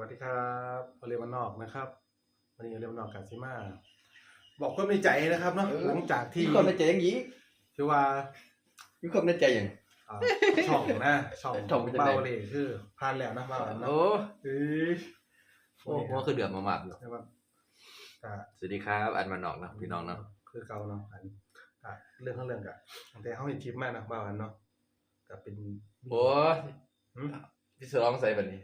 วัสดีครับเรียนวันนอกนะครับวันนี้เรียนวันนอกกับซิมา บอกความในใจนะครับเนาะเออ หลังจากที่มีความในใจอย่างนี้ที่ว่ามีความในใจอย่าง อ่าช่องนะช่องช่องเป็นจังไง เบาเลยคือผ่านแล้วนะเบาแล้วนะโอ้เอ้ยโหว่าคือเดือดมามากอยู่ใช่ป่ะก็สวัสดีครับ อันมานนอกนะพี่น้องเนาะคือเก่าเนาะอันก็เรื่องทั้งเรื่องกะแต่เขาเห็นคลิปมากนะเบาอันเนาะก็เป็นโอ้หืมพี่สลองใส่บันนี้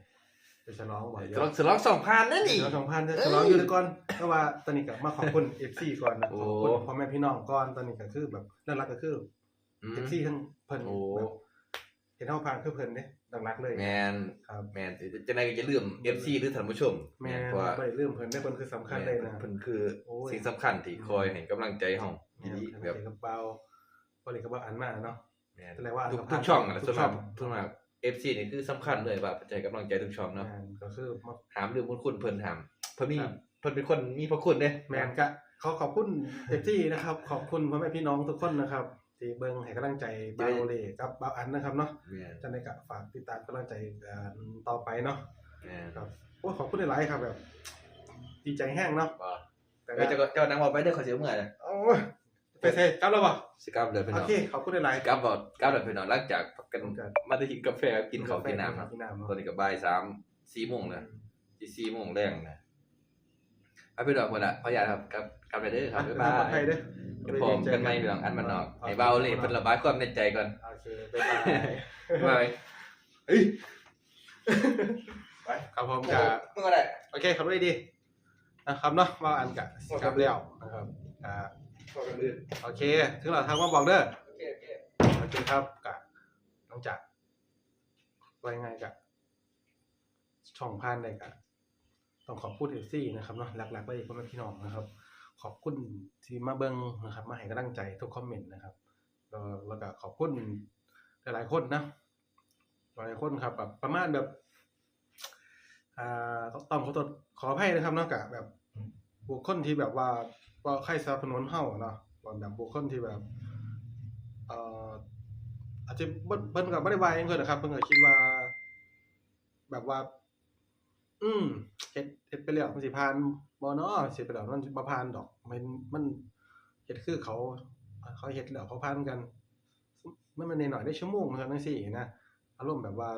เป็นฉลองบ่อยสลองสลองสองพันนั่นนี่ฉลองสองพันฉลองอยู่ด้วยก่อนเพราะว่าตอนนี้ก็มาขอบคุณเอฟซีก่อนนะโอ้ขอบคุณพ่อแม่พี่น้องก่อนตอนนี้ก็คือแบบน่ารักก็คืออืมเอฟซีทั้งเพิ่นโอ้แบบเห็นเท่าพานคือเพิ่นเด้ดังรักเลยแมนครับแมนจะไหนก็จะลืม FC หรือท่านผู้ชมแม่เพราะว่าไปเรื่องเพิ่นได้เพิ่นคือสำคัญเลยนะเพิ่นคือโอ้ยสิ่งสำคัญที่คอยให้กำลังใจเฮาแม่ดีแบแบบบกระเป๋าบริกระเป๋าอันมาเนาะแม่นแสดงว่าทุกสำคัทุญกช่องอะทุส่วกนช่มาอกง ส่วนมาก FC นี่คือสำคัญเลยว่าใจกำลังใจทุกช่องเนาะแม่นก็คือมาถามเรื่องบุญคุณเพิ่นถามเพิ่นมีครับเพิ่นเป็นคนมีพระคุณเด้แม่นก็ขอขอบคุณเอฟซีนะครับ ขอบคุณพ่อแม่พี่น้องทุกคนนะครับที่เบิ่งให้กำลังใจบาวเลกับบ่าวอันนะครับเนาะแม่นจังได๋ก็ฝากติดตามกำลังใจกันต่อไปเนาะแม่นครับโอ้ขอบคุณหลายๆครับแบบดีใจแห้งเนาะบ่แต่เอ้ยเจ้าก็เจ้านั่งบ่ไปเด้อขอเสียเมื่อยเลยโอ้ย ไปเซ่กลับแล้วบ่สิกลับเด้อพี่โอน้องเคขอบคุณหลาย สิกลับบ่กลับเด้อพี่น้องหลังจากพักกันครับ มาได้กินกาแฟกินข้าวกินน้ำครัเนาะกินน้ำเนาะตอนนี้ก็บ่าย3 4โมงแล้วสิ4โมงแรงนะเอาพี่น้องพุ่นน่ะขออนุญาตครับกลับกลับไปเด้อครับบ๊ายบาปลอดภัยยเด้อ เดี๋ยวผมกันใหม่เรื่องอันมันนอกให้เบาเลยเพิ่นระบายความในใจก่อนโอเคบ๊ายบายบายเฮ้ยไปครับผมจะมึงอะไร โอเคครับด้วยดีนะครับเนาะว่าอันกะกลับแล้วนะครับอ่า บอกันอื่นโอเค ถึงเราทางว่าบอกเด้อโอเคโอเคโอเคครับกะน้องจักรไว้ไงกะช่องพานได้กะต้องขอบคุณเอฟซี่นะครับเนาะหลักๆไปพ่อแม่พี่น้องนะครับ ขอบคุณที่มาเบิ้งนะครับ มาให้กำลังใจทุกคอมเมนต์นะครับแล้วก็ขอบคุณหลายๆคนนะหลายๆคนครับแบบประมาณแบบอ่าต้องขอโทษขออภัยนะครับเนอกจากแบบบุคคลที่แบบว่า ว่าใครสนับสนุนเฮาเนาะว่าแบบบุคคลที่แบบเอ่ออาจจะเบิ่นก็บ่ได้วาหยังเพิ่นนะครับเพิ่นก็คิดว่า แบบว่า อืมเฮ็ดเฮ็ดไปแล้วมันสิผ่านบ่เนาะสิไปแล้วมันบ่ผ่านดอก มันมันเฮ็ดคือเขาเขาเฮ็ดแล้วเขาผ่านกันมันมันน้อยๆได้ชั่วโมงเท่านั้นจังซี่นะอารมณ์แบบว่า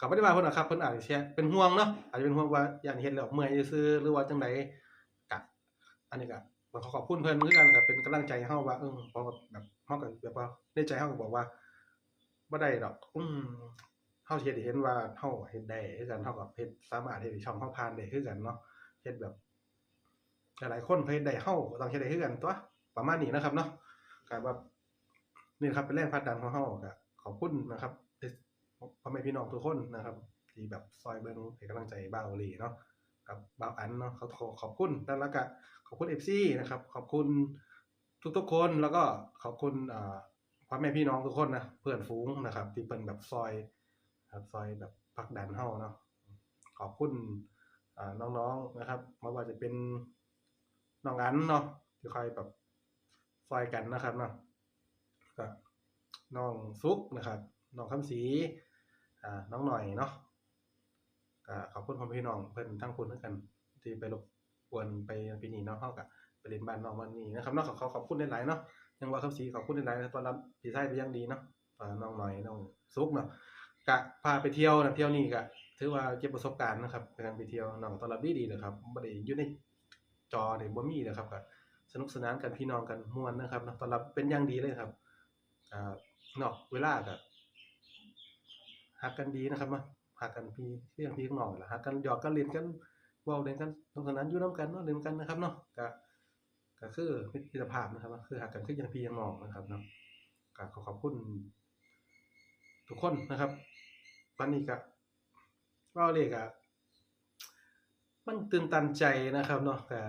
ก็บ่ได้ว่าเพิ่นนะครับเพิ่นอาจจะเป็นห่วงเนาะอาจจะเป็นห่วงว่าอย่านเฮ็ดแล้วเมื่อยซื่อหรือว่าจังไดกะ อันนี้ก็ต้องขอขอบคุณเพิ่อนคือกันก็เป็นกำลังใจให้เฮาว่าเออพราะว่าแบบเฮาก็แบบว่าในใจเฮาก็บอกว่าบ่ได้ดอก อืมเฮาเฮ็ดให้เห็นว่าเฮาเฮ็ดได้คือกันเฮาก็เฮ็ดสามารถเฮ็ดช่องเฮาผ่านได้คือกันเนาะเฮ็ดแบบหลายๆคนเฮ็ดได้เฮาก็ต้องเฮ็ดได้คือกันตัวประมาณนี้นะครับเนาะก็แบบนี่ครับเป็นแรงผลักดันของเฮาก็ขอบคุณนะครับพ่อแม่พี่น้องทุกคนนะครับที่แบบซอยเบิ้งให้กำลังใจบ่าวลีเนาะกับบ่าวอันเนาะเขาขอขอบคุณนั่นแล้วก็ข อบคุณเอฟซีนะครับ ขอบคุณทุกๆคนแล้วก็ขอบคุณพ่อแม่พี่น้องทุกคนนะเพื่อนฝูงนะครับ ที่เป็นแบบซอยครับซอยแบบผลักดันเฮาเนาะขอบคุณน้องๆนะครับไม่ว่าจะเป็นน้องอันเนาะที่คอยแบบซอยกันนะครับเนาะก็น้องซุกนะครับน้องคำศรีน้องหน่อยเนาะขอบคุณพ่อพี่น้องเพิ่อนทั้งคุณทั้งกัน ที่ไปรบ วนไปปีนี้เนาะเฮาก็ไปเล่นบ้านน้องวันนี้นะครับเนาะขอขอขอบคุณหลายๆเนาะยังว่าคำศรีขอบคุณหลายๆตอนรับพี่ชายไปยังดีเนาะน้องหน่อยน้องซุกเนาะก็พาไปเที่ยวนะเที่ยวนี้ก็ถือว่าเก็บประสบการณ์นะครับในการไปเที่ยวน้องตอนรับดีๆเลยครับบ่ได้อยู่ในจอนี่บ่มีเลยครับก็สนุกสนานกันพี่น้องกันม่วนนะครับตอนรับเป็นอย่างดีเลยครับอ่านอกเวลาก็หักกันดีนะครับเนาหักกันพี่เรื่องพี่ข้างนอกแหละหักกันหยอกกันเล่นกัน เว้าเล่นกันตรงนั้นอยู่นํกันเนาะเล่นกันนะครับเนาะก็ก็คือมิตรภาพนะครับคือหักกันคืออย่างพี่ย่างน้องนะครับเนาะก็ขอขอบคุณทุกคนนะครับวันนี้ก็เว้าเลยก็มันตื่นตันใจนะครับเนาะก็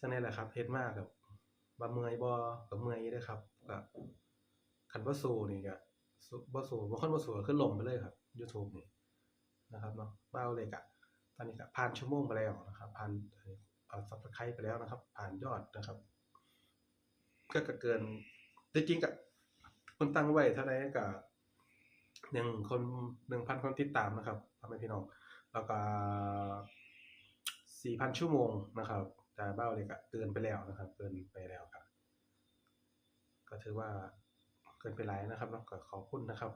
จังได๋ล่ะครับเฮ็ดมากกับบ่เมยบ่ก็เมยเด้ครับก็คันบ่สู้นี่ก็สุบ่สูบ่ค่อนบ่สูก็คือล่มไปเลยครับ YouTube นี่นะครับเนาะบ้าวเลยกะ ตอนนี้ผ่านชั่วโมงไปแล้วนะครับ ผ่านเอ่อ Subscribe ไปแล้วนะครับ ผ่านยอดนะครับ ก็เกินจริงๆก็เพิ่นตั้งไว้เท่าใดก็หนึ่งคนหนึ่งพันคนติดตามนะครับทำให้พี่น้อง แล้วก็สี่พันชั่วโมงนะครับแต่เบ้าเลยก็เกินไปแล้วนะครับ เกินไปแล้วครับ ก็ถือว่าเกินไปหลายนะครับเนาะก็ขอบคุณนะครับ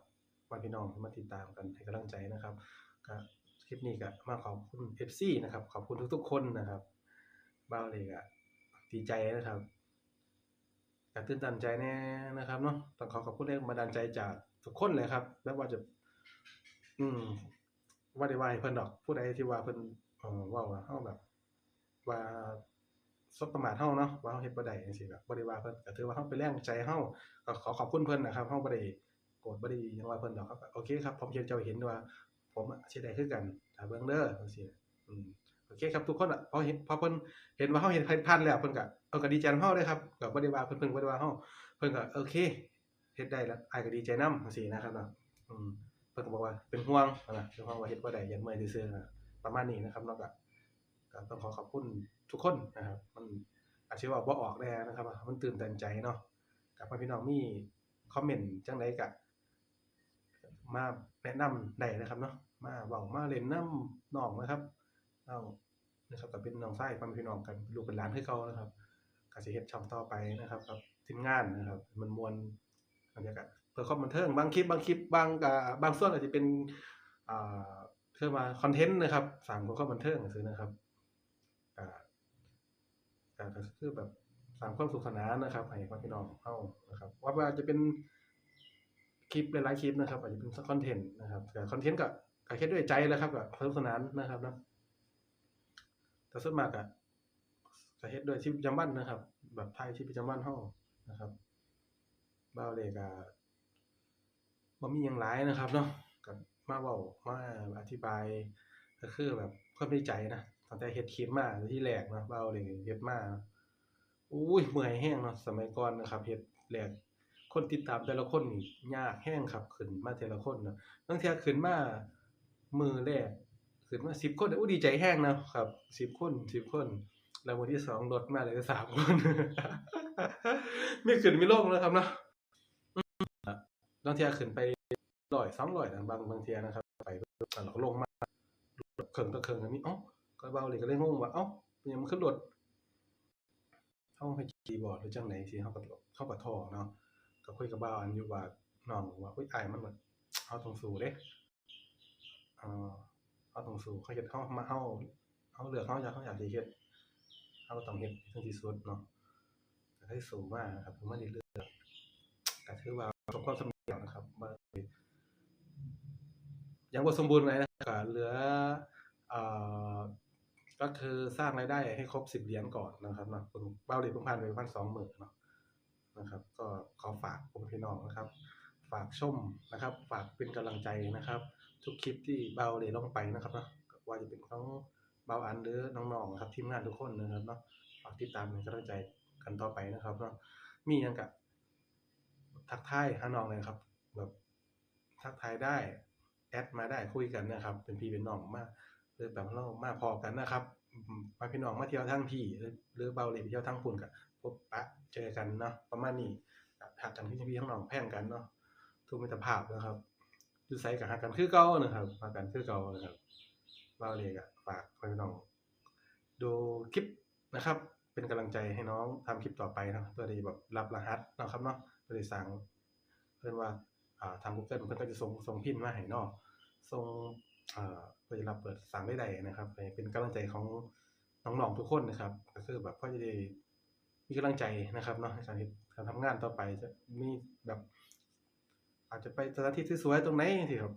ว่าพี่น้องที่มาติดตามกันให้กำลังใจนะครับก็ค ลิปนี้ก็มาขอบคุณ FC นะครับ ขอบคุณทุกๆคนนะครับบ้าเลยก็ดีใจนะครับก็ตื่นตันใจแน่นะครับเนาะต้องขอขอบคุณแรงบันดาลใจจากทุกคนเลยครับไม่ว่าจะ อืม ว่าได้ว่าให้เพิ่นดอกผู้ใดที่ว่าเพิ่นเอ่อว้าว่าเฮาแบบ ว่าสบประมาทเฮาเนาะว่าเฮาเฮ็ดบ่ได้จังซี่ก็บ่ได้ว่าเพิ่นก็ถือว่าเฮาเป็นแรงใจเฮาก็ขอขอบคุณเพิ่นนะครับเฮาบ่ได้โกรธบ่ได้ยังว่าเพิ่นดอกครับ โอเคครับผมเห็นเจ้าเห็นว่า ผมอะสิได้คือกันถ้าเบิ่งเด้อจังซี่อืมโอเคครับทุกคนอะพอเห็นพอเพิ่นเห็นว่าเฮาเฮ็ดผิดพลาดแล้วเพิ่นก็เออก็ดีใจนำเฮาเด้ครับก็บ่ได้ว่าเพิ่นเพิ่นบ่ได้ว่าเฮาเพิ่นก็โอเคเฮ็ดได้แล้วอ้ายก็ดีใจนำจังซี่นะครับเนาะอืมเพิ่นก็บอกว่าเป็นห่วงนะเป็นห่วงว่าเฮ็ดบ่ได้ยันเมื่อยซื่อๆนะประมาณนี้นะครับเนาะก็ก็ต้องขอขอบคุณทุกคนนะครับ มันอาจสิเว่าบ่ออกแน่นะครับ มันตื่นเต้นใจเนาะกับพี่น้องมีคอมเมนต์จังไดก็ มาแนะนำได้นะครับเนาะมาเว้ามาเล่นน้ำน้องนะครับเอานะครับก็เป็นน้องชายพี่น้องกันลูกเป็นหลานคือเก่านะครับก็สิเฮ็ดช่องต่อไปนะครับกับทีมงานนะครับ มันมวลบรรยากาศเพื่อความบันเทิงบางคลิปบางคลิปบางกับบางส่วนอาจจะเป็นอ่าเพื่อมาคอนเทนต์นะครับสางความบันเทิงซื้อนะครับอ่าก็ก็คือแบบสางความสุขสนานนะครับให้กับพี่น้องเฮานะครับ ว่าว่าจะเป็น คลิปหลายๆคลิปนะครับอาจจะเป็นคอนเทนต์นะครับแต่คอนเทนต์ก็ก็เฮ็ดด้วยใจแล้วครับก็สนุกสนานนะครับนะแต่ส่วนมากก็ก็เฮ็ดด้วยชีวิตประจำวันนะครับ แบบไทยชีวิตประจำวันเฮานะครับบ่าเลก็บ่มีหยังหลายนะครับเนาะก็มาเว้ามาอธิบายก็คือแบบความในใจนะตั้งแต่เฮ็ดคลิปมาที่แรกนะเว้าเลยเฮ็ดมาอุ้ยเมื่อยแฮงเนาะสมัยก่อนนะครับเฮ็ดแรก คนติดตามแต่ละคนนี่ยากแฮงครับขึ้นมาแต่ละคนนะบางเทื่อขึ้นมามือแรกขึ้นมา10คนอู้ดีใจแฮงนะครับ10คน10คนแล้วมื้อที่สองลดมาเหลือ3คนไมีขึ้นมีลงนะครับเนาะบางเทียขึ้นไปร้อยสองร้อยนะบางบางเทียนะครับ ไปแต่เราก็ลงมาเคิงตะเคิงอันนี้อ้าก็เบาเลยก็เลยงงว่าเอ้าเป็นยังมันขึ้นรถเข้าไปคีย์บอร์ดหรือจังไหนสิเขาก็เข้ากับท่อเนาะ ก็คุยกับบ้าวอันอยู่ว่าน้องว่าอุ้ยไอายมันแบบเอาตรงสู่เด้เอ่อเอาตรงสู่เขาเฮ็ดเฮามาเฮาเฮาเหลือเฮาอยากเฮาอยากสิเฮ็ดเฮาต้องเฮ็ดให้ถึงที่สุดเนาะก็ให้สูงมากครับผมว่าได้เลือกก็ถือว่าประสบความสำเร็จนะครับมายังบ่สมบูรณ์เลยนะก็เหลืออ่อก็คือสร้างรายได้ให้ครบ10เหรียญก่อนนะครับเนาะเป้าเหรียญเพิ่งผ่านไปประมาณ20,000เนาะ นะครับ ก็ขอฝากผมพี่น้องนะครับ ฝากชมนะครับ ฝากเป็นกำลังใจนะครับ ทุกคลิปที่เบาเลยลงไปนะครับนะว่าจะเป็นของเบาอันหรือน้องๆครับทีมงานทุกคนนะครับเนาะฝากติดตามเป็นกำลังใจกันต่อไปนะครับเนาะมีหยังกะทักทายหาน้องเลยครับ แบบทักทายได้แอดมาได้คุยกันนะครับ เป็นพี่เป็นน้องมาหรือแบบเรามาพอกันนะครับมาพี่น้องมาเที่ยวทั้งพี่หรือหรือเบาเลยไปเที่ยวทั้งปุ่นกับ พบปะเจอกันเนาะประมาณนี้หักกันพี่พี่ทั้งน้องแพ่งกันเนาะทุกมิตรภาพนะครับอยู่ไซกับหักกันคือเก่านะครับหักกันคือเก่านะครับเบาเลยก็ฝากพี่น้องดูคลิปนะครับ เป็นกำลังใจให้น้องทำคลิปต่อไปนะเพื่อที่แบบรับรหัสนะครับเนาะเพื่อที่สั่งเพื่อนว่าทาง Google เพื่อนก็จะส่งส่งพินมาให้นาะส่งเพื่อจะรับเปิดสั่งได้ใดนะครับ เป็นกำลังใจของน้องๆทุกคนนะครับ ก็คือแบบพ่อจะได้ มีกำลังใจนะครับเนาะในการที่การทำงานต่อไปจะมีแบบ อาจจะไปสถานที่ที่สวยๆตรงไหนที่ครับ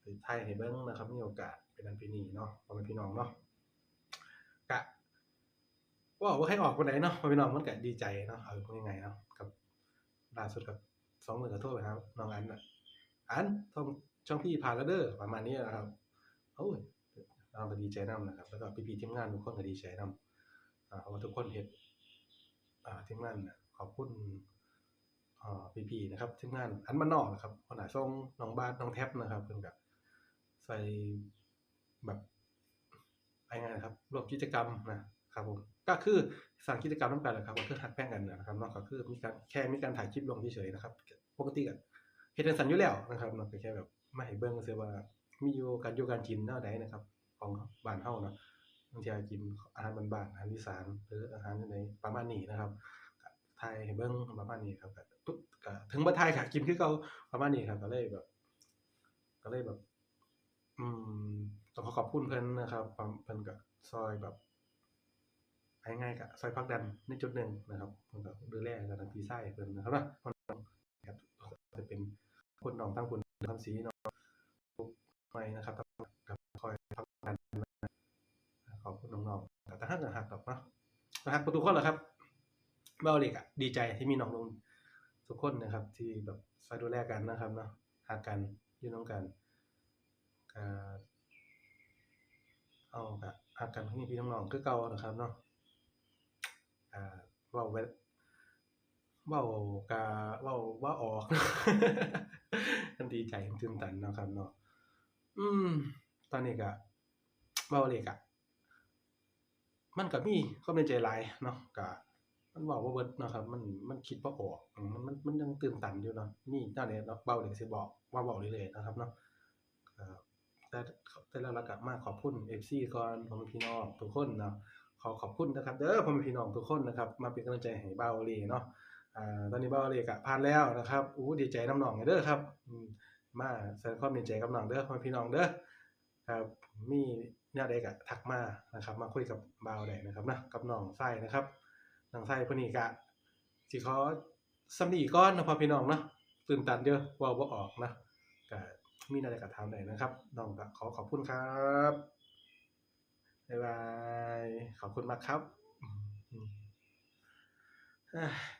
ไปถ่ายให้เบิ่งนะครับ มีโอกาสเป็นอันเป็นนี้เนาะพ่อแม่พี่น้องเนาะกะว่าว่าให้ออกวันไหนเนาะพ่อพี่น้องมันก็ดีใจเนาะเอายังไงเนาะกับล่าสุดกับสองหมื่นกระโทษไปครับน้องอันน่ะอันช่องช่องพี่ผ่าแล้วเด้อประมาณนี้นะครับโอ้ยเราก็ดีใจนํนะครับ แล้วก็พี่ๆทีมงานทุกคนก็ดีใจนํอ่าเพราะว่าทุกคนเฮ็ดอ่า ทีมงานนะขอบคุณอ่พี่ๆนะครับทีมงานอันมานนอกนะครับคนหนาส่งน้องบาสน้องแท็บนะครับเพิ่นก็ใส่แบบอะไรายงานนะครับรวมกิจกรรมนะครับผมก็คือสร้างกิจกรรมร่วมกันแหละครับก็คือหักแป้งกันนะครับนาก็คือมีการแค่มีการถ่ายคลิปลงเฉยๆนะครับปกติก็ฮ็ดจังซั่นอยู่แล้วนะครับเนาะก็แค่แบบไมาให้เบิ่งซื่อว่ามีอยู่การอยู่การกินแนวใดนะครับ ของบ้านเฮาเนาะ บางทีกินอาหารบ้านๆอาหารอีสานหรืออาหารจังไดประมาณนี้นะครับก็ถ่ายให้เบิ่งประมาณนี้ครับตุ๊บก็ถึงบ่ถ่ายก็กินคือเก่าประมาณนี้ครับ ก็เลยแบบ ก็เลยแบบ อืมต้องขอขอบคุณเพิ่นนะครับเพิ่นก็ซอยแบบง่ายๆก็ซอยผลักดันในจุดหนึ่งนะครับเพิ่นก็ดูแลกันทางพี่ชายเพิ่นนะครับเนาะคนน้องครับจะเป็นคนน้องทั้งคุณทำสีนาะทุกหน่วยนะครับกับคอยผลักดัน น้องๆแต่ถ้าเกิดหักดอกเนาะหักประตูคนเหรอครับเบ้าเล็กอะดีใจที่มีน้องลงทุกคนนะครับ ที่แบบซอยดูแลกันนะครับเนาะหักกันอยู่น้องกันเอาก็หักกันพี่พี่น้องๆคือเก่านะครับเนาะอ่าเว้าว้เว้ากะเว้าว่าออกกันดีใจตื่นตันนะครับเนาะอืมตอนนี้ก็เว้าเลยกอะ มันก็มีความในใจหลายเนาะก็มันเว้าเบิดนะครับ มันมันคิดบ่ออกอืมมันมันมันยังตื่นตันอยู่เนาะมีแนวใดเนาะเว้าเลยสิบอกว่าเว้าเรื่อยๆนะครับเนาะแต่แต่แล้วเรากลับมากขอบคุณ FC ก่อนพ่อแม่พี่น้องทุกคนเนาะขอขอบคุณนะครับเด้อพ่อแม่พี่น้องทุกคนนะครับ มาเป็นกำลังใจให้เบาเลยเนาะอ่าตอนนี้เบาเลยก็ผ่านแล้วนะครับอู้ดีใจน้ำหนองเด้อครับมาแสดงความดีใจกับน้องเด้อพ่อแม่พี่น้องเด้อครับมี แนวใดก็ทักมานะครับ มาคุยกับเบาได้นะครับนะกับน้องไส้นะครับน้องไส้พนี่ก็สิขอสำนีก่อนนะพ่อพี่น้องเนาะตื่นตันเด้อเว้าบ่ออกนะก็มีอะไรกับถามได้นะครับน้องก็ขอขอบคุณครับบ๊ายบายขอบคุณมากครับ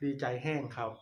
ดีใจแห้งครับ